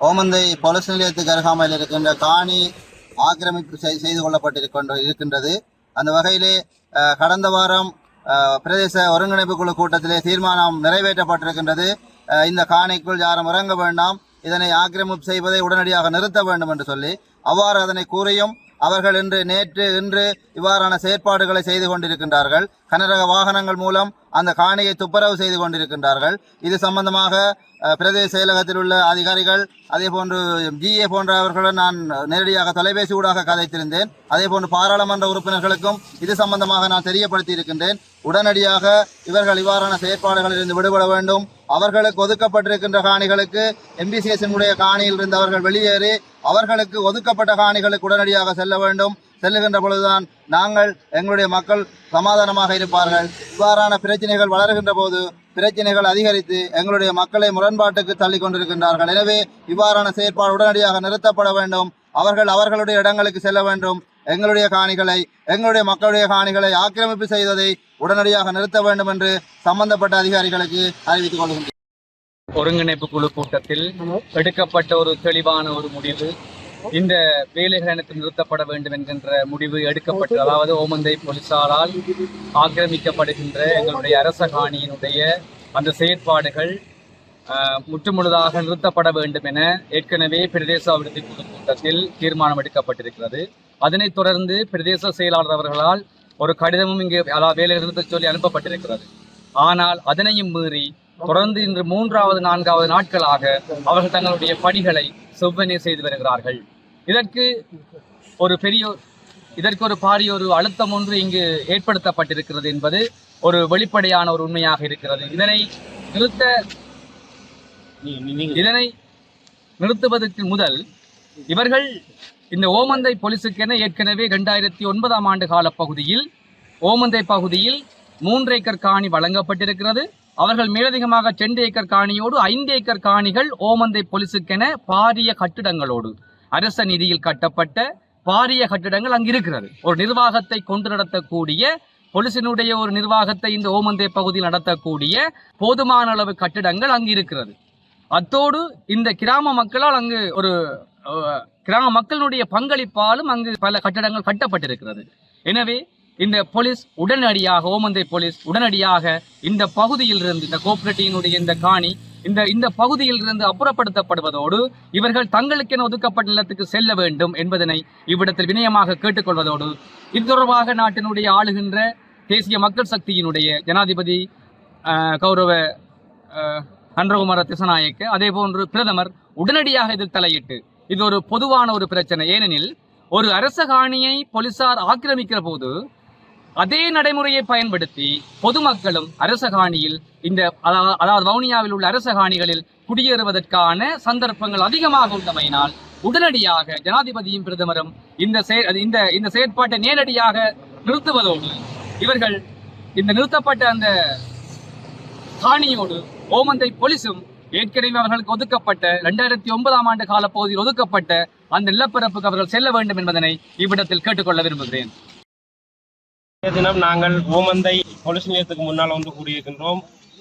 Omanthai police நிலையத்துக்கு அருகாமையில் இருக்கின்ற காணி ஆக்கிரமிப்பு செய்- செய்து கொள்ளப்பட்டிருக்கின்ற இருக்கின்றது. அந்த வகையிலே கடந்த வாரம் பிரதேச ஒருங்கிணைப்பு குழு கூட்டத்திலே தீர்மானம் நிறைவேற்றப்பட்டிருக்கின்றது. இந்த காணிக்குள் யாரும் இறங்க வேண்டாம். இதனை ஆக்கிரமிப்பு செய்வதை உடனடியாக நிறுத்த வேண்டும் என்று சொல்லி அவ்வாறு அதனை கூறியும் அவர்கள் இன்று நேற்று இன்று இவ்வாறான செயற்பாடுகளை செய்து கொண்டிருக்கின்றார்கள். கனரக வாகனங்கள் மூலம் அந்த காணியை துப்புரவு செய்து கொண்டிருக்கின்றார்கள். இது சம்பந்தமாக பிரதேச செயலகத்தில் உள்ள அதிகாரிகள் அதே போன்று ஜிஏ போன்றவர்களுடன் நான் நேரடியாக தொலைபேசி ஊடாக கதைத்திருந்தேன். அதே போன்று பாராளுமன்ற உறுப்பினர்களுக்கும் இது சம்பந்தமாக நான் தெரியப்படுத்தி இருக்கின்றேன் உடனடியாக இவர்கள் இவ்வாறான செயற்பாடுகளிலிருந்து விடுபட வேண்டும். அவர்களுக்கு ஒதுக்கப்பட்டிருக்கின்ற காணிகளுக்கு எம்பிசிஎஸ்னுடைய காணியில் இருந்து அவர்கள் வெளியேறி அவர்களுக்கு ஒதுக்கப்பட்ட காணிகளுக்கு உடனடியாக செல்ல வேண்டும். செல்லுகின்ற பொழுதுதான் நாங்கள் எங்களுடைய மக்கள் சமாதானமாக இருப்பார்கள். இவ்வாறான பிரச்சனைகள் வளர்கின்ற போது பிரச்சனைகள் அதிகரித்து எங்களுடைய மக்களை முரண்பாட்டுக்கு தள்ளி கொண்டிருக்கின்றார்கள். எனவே இவ்வாறான செயற்பாடு உடனடியாக நிறுத்தப்பட வேண்டும். அவர்கள் அவர்களுடைய இடங்களுக்கு செல்ல வேண்டும். எங்களுடைய காணிகளை எங்களுடைய மக்களுடைய காணிகளை ஆக்கிரமிப்பு செய்ததை உடனடியாக நிறுத்த வேண்டும் என்று சம்பந்தப்பட்ட அதிகாரிகளுக்கு அறிவித்துக் கொள்கின்றனர் ஒருங்கிணைப்பு குழு கூட்டத்தில் எடுக்கப்பட்ட ஒரு தெளிவான ஒரு முடிவு. இந்த வேலைகள் நிறுத்தப்பட வேண்டும் என்கின்ற முடிவு எடுக்கப்பட்டு அதாவது ஓமந்தை போலீசாரால் ஆக்கிரமிக்கப்படுகின்ற எங்களுடைய அரச காணியினுடைய அந்த செயற்பாடுகள் முற்றுமுழுதாக நிறுத்தப்பட வேண்டும் என ஏற்கனவே பிரதேச அபிவிருத்தி குழு கூட்டத்தில் தீர்மானம் எடுக்கப்பட்டிருக்கிறது. அதனைத் தொடர்ந்து பிரதேச செயலாளர் அவர்களால் ஒரு கடிதமும் இங்கு அதாவது வேலை நிறுத்த சொல்லி அனுப்பப்பட்டிருக்கிறது. ஆனால் அதனையும் மீறி தொடர்ந்து இன்று மூன்றாவது நான்காவது நாட்களாக அவர்கள் தங்களுடைய பணிகளை செவ்வனே செய்து வருகிறார்கள். இதற்கு ஒரு பெரிய இதற்கு ஒரு பாரிய ஒரு அழுத்தம் ஒன்று இங்கு ஏற்படுத்தப்பட்டிருக்கிறது என்பது ஒரு வெளிப்படையான ஒரு உண்மையாக இருக்கிறது. இதனை நிறுத்த இதனை நிறுத்துவதற்கு முதல் இவர்கள் இந்த ஓமந்தை போலீஸுக்கென ஏற்கனவே ரெண்டாயிரத்தி ஒன்பதாம் ஆண்டு கால பகுதியில் ஓமந்தை பகுதியில் மூன்று ஏக்கர் காணி வழங்கப்பட்டிருக்கிறது. அவர்கள் மேலதிகமாக ரெண்டு ஏக்கர் காணியோடு ஐந்து ஏக்கர் காணிகள் ஓமந்தை போலீசுக்கென பாரிய கட்டிடங்களோடு அரச நிதியில் கட்டப்பட்ட பாரிய கட்டிடங்கள் அங்கு இருக்கிறது. ஒரு நிர்வாகத்தை கொண்டு நடத்தக்கூடிய போலீசினுடைய ஒரு நிர்வாகத்தை இந்த ஓமந்தை பகுதியில் நடத்தக்கூடிய போதுமான அளவு கட்டிடங்கள் அங்கு இருக்கிறது. அத்தோடு இந்த கிராம மக்களால் அங்கு ஒரு கிராம மக்களுடைய பங்களிப்பாலும் அங்கு பல கட்டடங்கள் கட்டப்பட்டிருக்கிறது. எனவே இந்த போலீஸ் உடனடியாக ஓமந்தை போலீஸ் உடனடியாக இந்த பகுதியில் இருந்து இந்த கோஆபரேட்டிவினுடைய இந்த காணி இந்த இந்த பகுதியில் இருந்து அப்புறப்படுத்தப்படுவதோடு இவர்கள் தங்களுக்கென ஒதுக்கப்பட்ட நிலத்துக்கு செல்ல வேண்டும் என்பதனை இவ்விடத்தில் வினயமாக கேட்டுக்கொள்வதோடு இது தொடர்பாக நாட்டினுடைய ஆளுகின்ற தேசிய மக்கள் சக்தியினுடைய ஜனாதிபதி அஹ், கௌரவ அன்றகுமார திசநாயக்க அதே போன்று பிரதமர் உடனடியாக இதில் தலையிட்டு இது ஒரு பொதுவான ஒரு பிரச்சனை. ஏனெனில் ஒரு அரச காணியை போலீசார் ஆக்கிரமிக்கிற போது அதே நடைமுறையை பயன்படுத்தி பொதுமக்களும் அரச காணியில் இந்த அதாவது வவுனியாவில் உள்ள அரச காணிகளில் குடியேறுவதற்கான சந்தர்ப்பங்கள் அதிகமாக உள்ளமையினால் உடனடியாக ஜனாதிபதியும் பிரதமரும் இந்த செய- அது இந்த இந்த செயற்பாட்டை நேரடியாக நிறுத்துவதோடு இவர்கள் இந்த நிறுத்தப்பட்ட அந்த காணியோடு ஓமந்தை போலீஸும் ஏற்கனவே அவர்களுக்கு ஒதுக்கப்பட்ட இரண்டாயிரத்தி ஒன்பதாம் ஆண்டு கால பகுதியில் ஒதுக்கப்பட்ட அந்த நிலப்பரப்புக்கு அவர்கள் செல்ல வேண்டும் என்பதனை இவ்விடத்தில் கேட்டுக்கொள்ள விரும்புகிறேன். தினம் நாங்கள் ஓமந்தை போலீஸ் நிலையத்துக்கு முன்னால் வந்து கூடியிருக்கின்றோம்.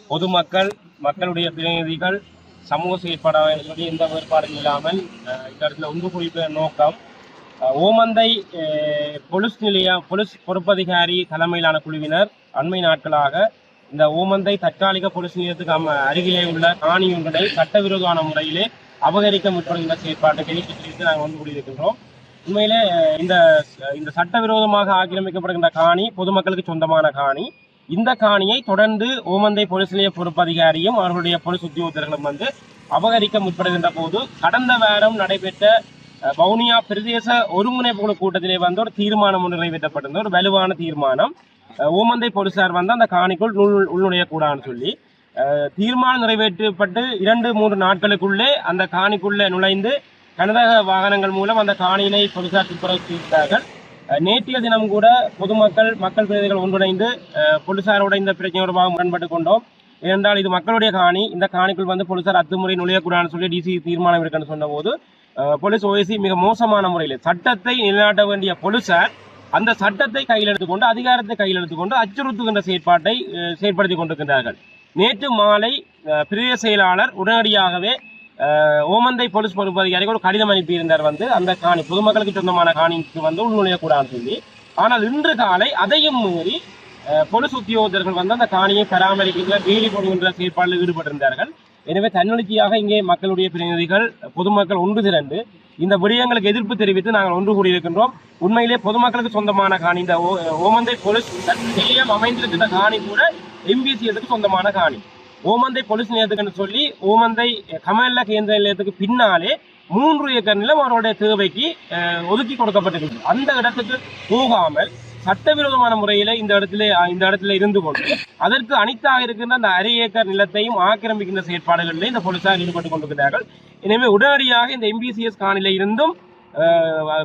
பொதுமக்கள் மக்களுடைய பிரதிநிதிகள் சமூக செயற்பாடாக சொல்லி எந்த வேறுபாடும் இல்லாமல் அஹ், இந்த இடத்துல ஒன்று நோக்கம். ஓமந்தை பொலிஸ் போலீஸ் நிலையம் போலீஸ் பொறுப்பதிகாரி தலைமையிலான குழுவினர் அண்மை நாட்களாக இந்த ஓமந்தை தற்காலிக போலீஸ் நிலையத்துக்கு அம அருகிலே உள்ள காணி ஒன்றினை சட்டவிரோதமான முறையிலே அபகரிக்க முற்படுகின்ற செயற்பாட்டை கைப்பற்றி நாங்கள் வந்து கூடியிருக்கின்றோம். உண்மையிலே இந்த இந்த சட்டவிரோதமாக ஆக்கிரமிக்கப்படுகின்ற காணி பொதுமக்களுக்கு சொந்தமான காணி. இந்த காணியை தொடர்ந்து ஓமந்தை போலீஸ் நிலைய பொறுப்பதிகாரியும் அவர்களுடைய போலீஸ் உத்தியோகத்தர்களும் வந்து அபகரிக்க முற்படுகின்ற போது கடந்த வாரம் நடைபெற்ற வவுனியா பிரதேச ஒருங்கிணைப்பு குழு கூட்டத்திலே வந்து ஒரு தீர்மானம் ஒன்று நிறைவேற்றப்பட்டிருந்த ஒரு வலுவான தீர்மானம். ஓமந்தை போலீசார் வந்து அந்த காணிக்குள் உள் உள்நுழையக்கூடாதுன்னு சொல்லி தீர்மானம் நிறைவேற்றப்பட்டு இரண்டு மூன்று நாட்களுக்குள்ளே அந்த காணிக்குள்ளே நுழைந்து கனரக வாகனங்கள் மூலம் அந்த காணியினை போலீசார் துப்புரவு நேற்றைய தினம் கூட பொதுமக்கள் மக்கள் பிரதிநிதிகள் ஒன்றிணைந்து போலீசாரோட இந்த பிரச்சனை தொடர்பாக முரண்பட்டு கொண்டோம். ஏனென்றால் இது மக்களுடைய காணி. இந்த காணிக்குள் வந்து போலீசார் அத்துமுறை நுழையக்கூடாதுன்னு சொல்லி டிசி தீர்மானம் இருக்குன்னு சொன்னபோது போலீஸ் ஓஎசி மிக மோசமான முறையில் சட்டத்தை நிலைநாட்ட வேண்டிய போலீசார் அந்த சட்டத்தை கையில் எடுத்துக்கொண்டு அதிகாரத்தை கையில் எடுத்துக்கொண்டு அச்சுறுத்துகின்ற செயற்பாட்டை செயற்படுத்தி கொண்டிருக்கின்றார்கள். நேற்று மாலை பிரதேச செயலாளர் உடனடியாகவே ஓமந்தை போலீஸ் பொறுப்பு அதிகாரிகள் ஒரு கடிதம் அனுப்பியிருந்தார் வந்து அந்த காணி பொதுமக்களுக்கு சொந்தமான காணிக்கு வந்து உள்நுழையக்கூடாதுன்னு சொல்லி. ஆனால் இன்று காலை அதையும் மீறி அஹ், போலீஸ் உத்தியோகத்தர்கள் வந்து அந்த காணியை பராமரிக்கின்ற வேலி போடுகின்ற செயற்பாடில் ஈடுபட்டிருந்தார்கள். எனவே தன்னெழுச்சியாக இங்கே மக்களுடைய பிரதிநிதிகள் பொதுமக்கள் ஒன்று திரண்டு இந்த விடயங்களுக்கு எதிர்ப்பு தெரிவித்து நாங்கள் ஒன்று கூடியிருக்கின்றோம். உண்மையிலே பொதுமக்களுக்கு சொந்தமான காணி இந்த ஓ- ஓமந்தை போலீஸ் நிலையம் அமைந்திருக்கிற காணி கூட எம்பிசிஎஸ்க்கு சொந்தமான காணி. ஓமந்தை பொலிஸ் நிலையத்துக்குன்னு சொல்லி ஓமந்தை கமல்ல கேந்திர நிலையத்துக்கு பின்னாலே மூன்று ஏக்கர் நிலம் அவருடைய தேவைக்கு ஒதுக்கி கொடுக்கப்பட்டிருக்கு அந்த இடத்துக்கு போகாமல் சட்டவிரோதமான முறையில் இந்த இடத்துல இந்த இடத்துல இருந்து கொண்டு அதற்கு அனைத்தாக இருக்கின்ற அந்த அரை ஏக்கர் நிலத்தையும் ஆக்கிரமிக்கின்ற செயற்பாடுகளில் இந்த போலீசார் ஈடுபட்டு கொண்டிருக்கிறார்கள். எனவே உடனடியாக இந்த எம்பிசிஎஸ் காணில இருந்தும்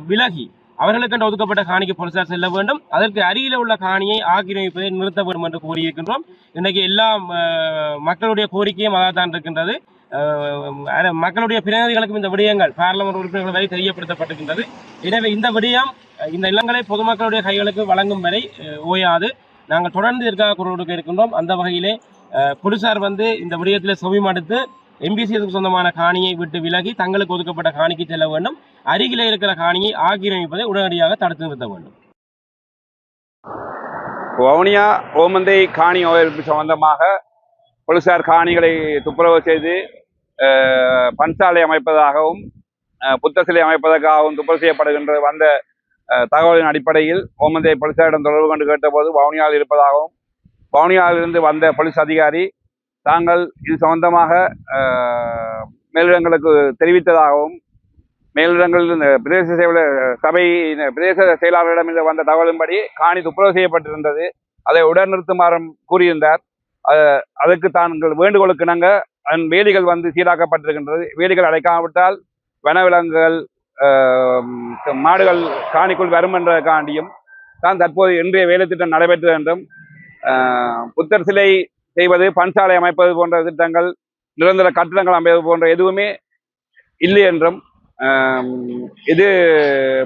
விலகி அவர்களுக்கென்று ஒதுக்கப்பட்ட காணிக்கு போலீசார் செல்ல வேண்டும். அதற்கு அருகில உள்ள காணியை ஆக்கிரமிப்பதை நிறுத்த வேண்டும் என்று கூறியிருக்கின்றோம். இன்னைக்கு எல்லா மக்களுடைய கோரிக்கையும் அதான் இருக்கின்றது. மக்களுடைய பிரதிநிதிகளுக்கும் இந்த விடயங்கள் பாராளுமன்ற உறுப்பினர்கள் வரை தெரியப்படுத்தப்பட்டிருக்கின்றது. எனவே இந்த விடயம் இந்த இல்லங்களை பொதுமக்களுடைய கைகளுக்கு வழங்கும் வரை ஓயாது. நாங்கள் தொடர்ந்து இருக்க குரல் கொடுக்க இருக்கின்றோம். அந்த வகையிலே போலீசார் வந்து இந்த விடயத்தில் செவிமடுத்து எம்பிசிஎஸ்க்கு சொந்தமான காணியை விட்டு விலகி தங்களுக்கு ஒதுக்கப்பட்ட காணிக்கு செல்ல வேண்டும். அருகிலே இருக்கிற காணியை ஆக்கிரமிப்பதை உடனடியாக தடுத்து நிறுத்த வேண்டும். வவுனியா ஓமந்தை காணி ஓய்வு சம்பந்தமாக போலீசார் காணிகளை துப்புரவு செய்து பன்சாலை அமைப்பதாகவும் புத்த சிலை அமைப்பதற்காகவும் துப்புரவு செய்யப்படுகின்ற வந்த தகவலின் அடிப்படையில் ஓமந்தை போலீசாரிடம் தொடர்பு கொண்டு கேட்டபோது வவுனியாவில் இருப்பதாகவும் வவுனியாவிலிருந்து வந்த போலீஸ் அதிகாரி தாங்கள் இது சம்பந்தமாக மேலிடங்களுக்கு தெரிவித்ததாகவும் மேலிடங்களில் இந்த பிரதேச சேவல சபை பிரதேச செயலாளரிடமிருந்து வந்த தகவலின்படி காணி துப்புரவு செய்யப்பட்டிருந்தது. அதை உடனிறுத்துமாறும் கூறியிருந்தார். அதற்கு தாங்கள் வேண்டுகோளுக்கு நாங்கள் அதன் வேலிகள் வந்து சீராக்கப்பட்டிருக்கின்றது. வேலிகள் அடைக்காவிட்டால் வனவிலங்குகள் ஆஹ் மாடுகள் காணிக்குள் வரும் என்றதுக்காண்டியும் தான் தற்போது இன்றைய வேலைத்திட்டம் நடைபெற்று வேண்டும் என்றும் ஆஹ் புத்தர் சிலை செய்வது பன்சாலை அமைப்பது போன்ற திட்டங்கள் நிரந்தர கட்டிடங்கள் அமைப்பது போன்ற எதுவுமே இல்லை என்றும் இது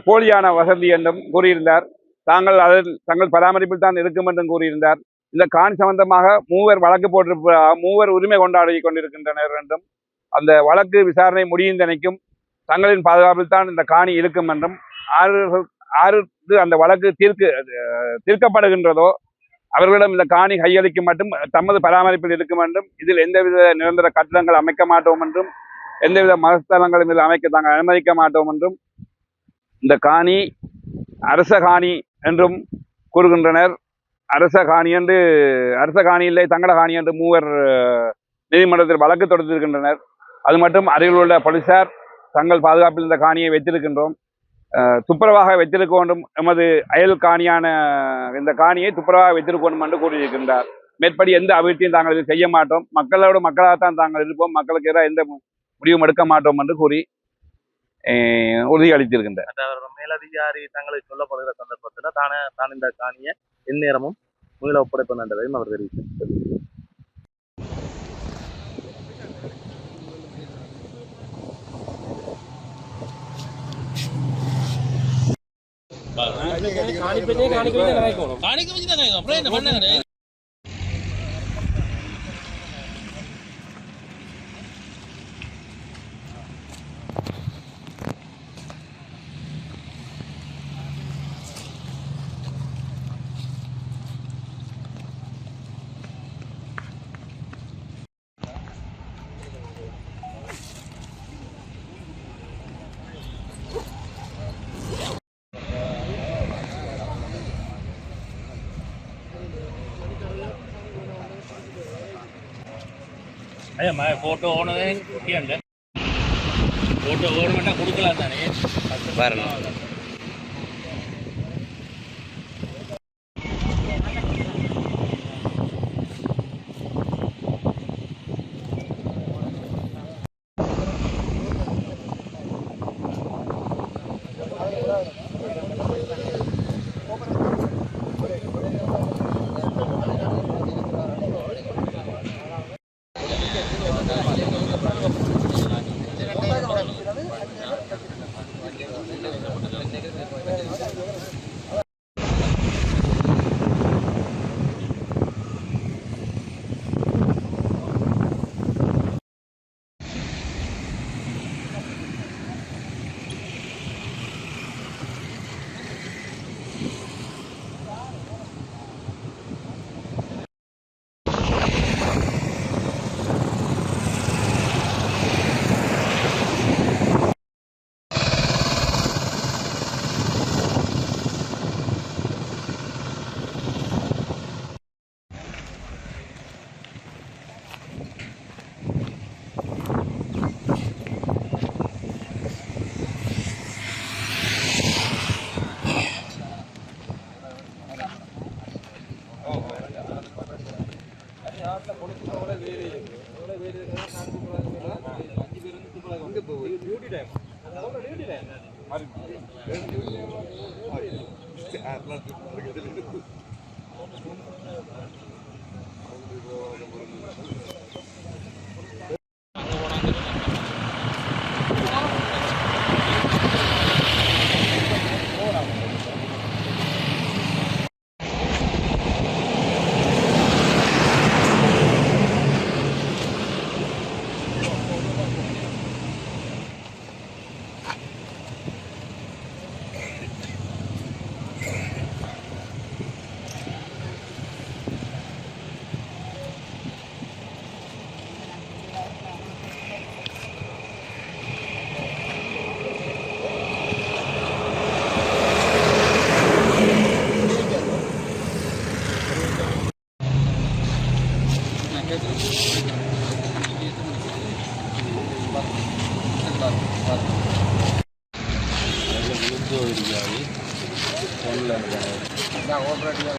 போலியான வசதி என்றும் கூறியிருந்தார். தாங்கள் அதில் தங்கள் பராமரிப்பில் தான் இருக்கும் என்றும் கூறியிருந்தார். இந்த காணி சம்பந்தமாக மூவர் வழக்கு போட்டிருப்ப மூவர் உரிமை கொண்டாடி கொண்டிருக்கின்றனர் என்றும் அந்த வழக்கு விசாரணை முடியும் தினைக்கும் தங்களின் பாதுகாப்பில் தான் இந்த காணி இருக்கும் என்றும் ஆறு ஆறு அந்த வழக்கு தீர்க்கு தீர்க்கப்படுகின்றதோ அவர்களிடம் இந்த காணி கையளிக்கும் மட்டும் தமது பராமரிப்பில் இருக்கும் என்றும் இதில் எந்தவித நிரந்தர கட்டிடங்கள் அமைக்க மாட்டோம் என்றும் எந்தவித மதஸ்தலங்களும் இதில் அமைக்க தாங்கள் அனுமதிக்க மாட்டோம் என்றும் இந்த காணி அரச காணி என்றும் கூறுகின்றனர். அரச காணி என்று அரச காணி இல்லை தங்கள காணி என்று மூவர் நீதிமன்றத்தில் வழக்கு தொடுத்திருக்கின்றனர். அது மட்டும் அருகில் உள்ள போலீசார் தங்கள் பாதுகாப்பில் இந்த காணியை வைத்திருக்கின்றோம். துப்புரவாக வைத்திருக்க வேண்டும். எமது அயல் காணியான இந்த காணியை துப்புரவாக வைத்திருக்க வேண்டும் என்று கூறியிருக்கின்றார். மேற்படி எந்த அபிவிருத்தியும் தாங்கள் இது செய்ய மாட்டோம். மக்களோட மக்களாகத்தான் தாங்கள் இருப்போம். மக்களுக்கு எதிராக எந்த முடிவும் எடுக்க மாட்டோம் என்று கூறி உறுதியளித்திருக்கின்றார் மேலதிகாரி தங்களுக்கு சொல்லப்படுகிற சந்தர்ப்பத்தில் தானே தான் இந்த காணியை எந்நேரமும் மீள ஒப்படைப்பேன் என்றதையும் அவர் தெரிவித்தார். ஐயா ம ஃபோட்டோ ஓனதே குட்டியாண்ட ஃபோட்டோ ஓனமெண்ட்டாக கொடுக்கலாம் தானே பாருங்க வீடியோவை ஃபோனில்